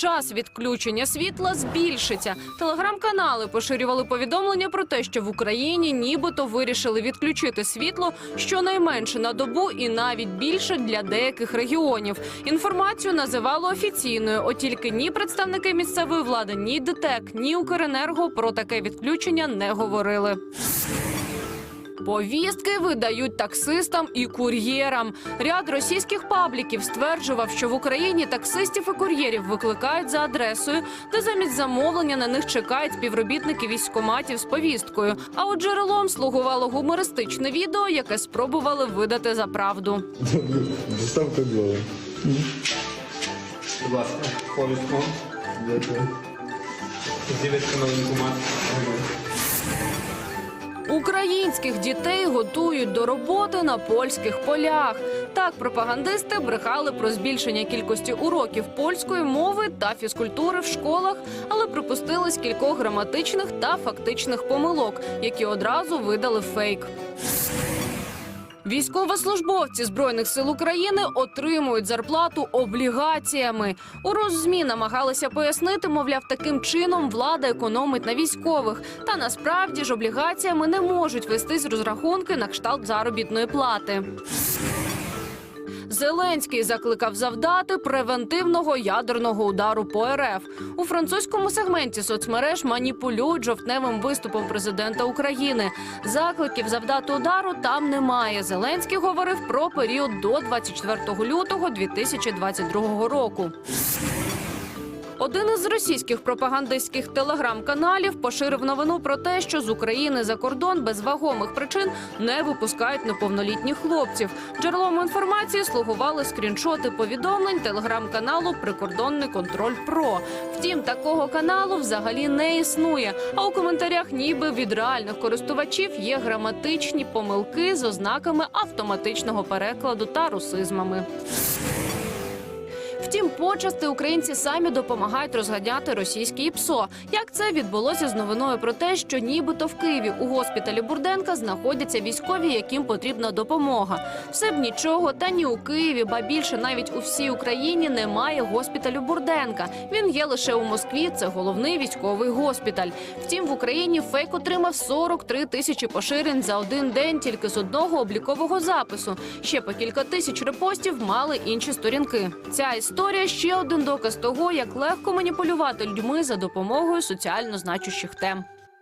час відключення світла збільшиться. Телеграм-канали поширювали повідомлення про те, що в Україні нібито вирішили відключити світло щонайменше на добу і навіть більше для деяких регіонів. Інформацію називали офіційною, от тільки ні представники місцевої влади, ні ДТЕК, ні Укренерго про таке відключення не говорили. Повістки видають таксистам і кур'єрам. Ряд російських пабліків стверджував, що в Україні таксистів і кур'єрів викликають за адресою, де замість замовлення на них чекають співробітники військкоматів з повісткою. А от джерелом слугувало гумористичне відео, яке спробували видати за правду. Доставка двоє. Будь ласка, повістку. Дякую. З'явиться новий інкомат. Українських дітей готують до роботи на польських полях. Так пропагандисти брехали про збільшення кількості уроків польської мови та фізкультури в школах, але припустились кількох граматичних та фактичних помилок, які одразу видали фейк. Військовослужбовці збройних сил України отримують зарплату облігаціями. У Роззмі намагалися пояснити, мовляв, таким чином влада економить на військових. Та насправді ж облігаціями не можуть вестись розрахунки на кшталт заробітної плати. Зеленський закликав завдати превентивного ядерного удару по РФ. У французькому сегменті соцмереж маніпулюють жовтневим виступом президента України. Закликів завдати удару там немає. Зеленський говорив про період до 24 лютого 2022 року. Один із російських пропагандистських телеграм-каналів поширив новину про те, що з України за кордон без вагомих причин не випускають неповнолітніх хлопців. Джерелом інформації слугували скріншоти повідомлень телеграм-каналу Прикордонний контроль Про. Втім, такого каналу взагалі не існує. А у коментарях, ніби від реальних користувачів, є граматичні помилки з ознаками автоматичного перекладу та русизмами. Втім, почасти українці самі допомагають розганяти російське ІПСО. Як це відбулося з новиною про те, що нібито в Києві у госпіталі Бурденка знаходяться військові, яким потрібна допомога. Все б нічого, та ні у Києві, ба більше навіть у всій Україні немає госпіталю Бурденка. Він є лише у Москві. Це головний військовий госпіталь. Втім, в Україні фейк отримав 43 тисячі поширень за один день тільки з одного облікового запису. Ще по кілька тисяч репостів мали інші сторінки. Ця історія ще один доказ того, як легко маніпулювати людьми за допомогою соціально значущих тем.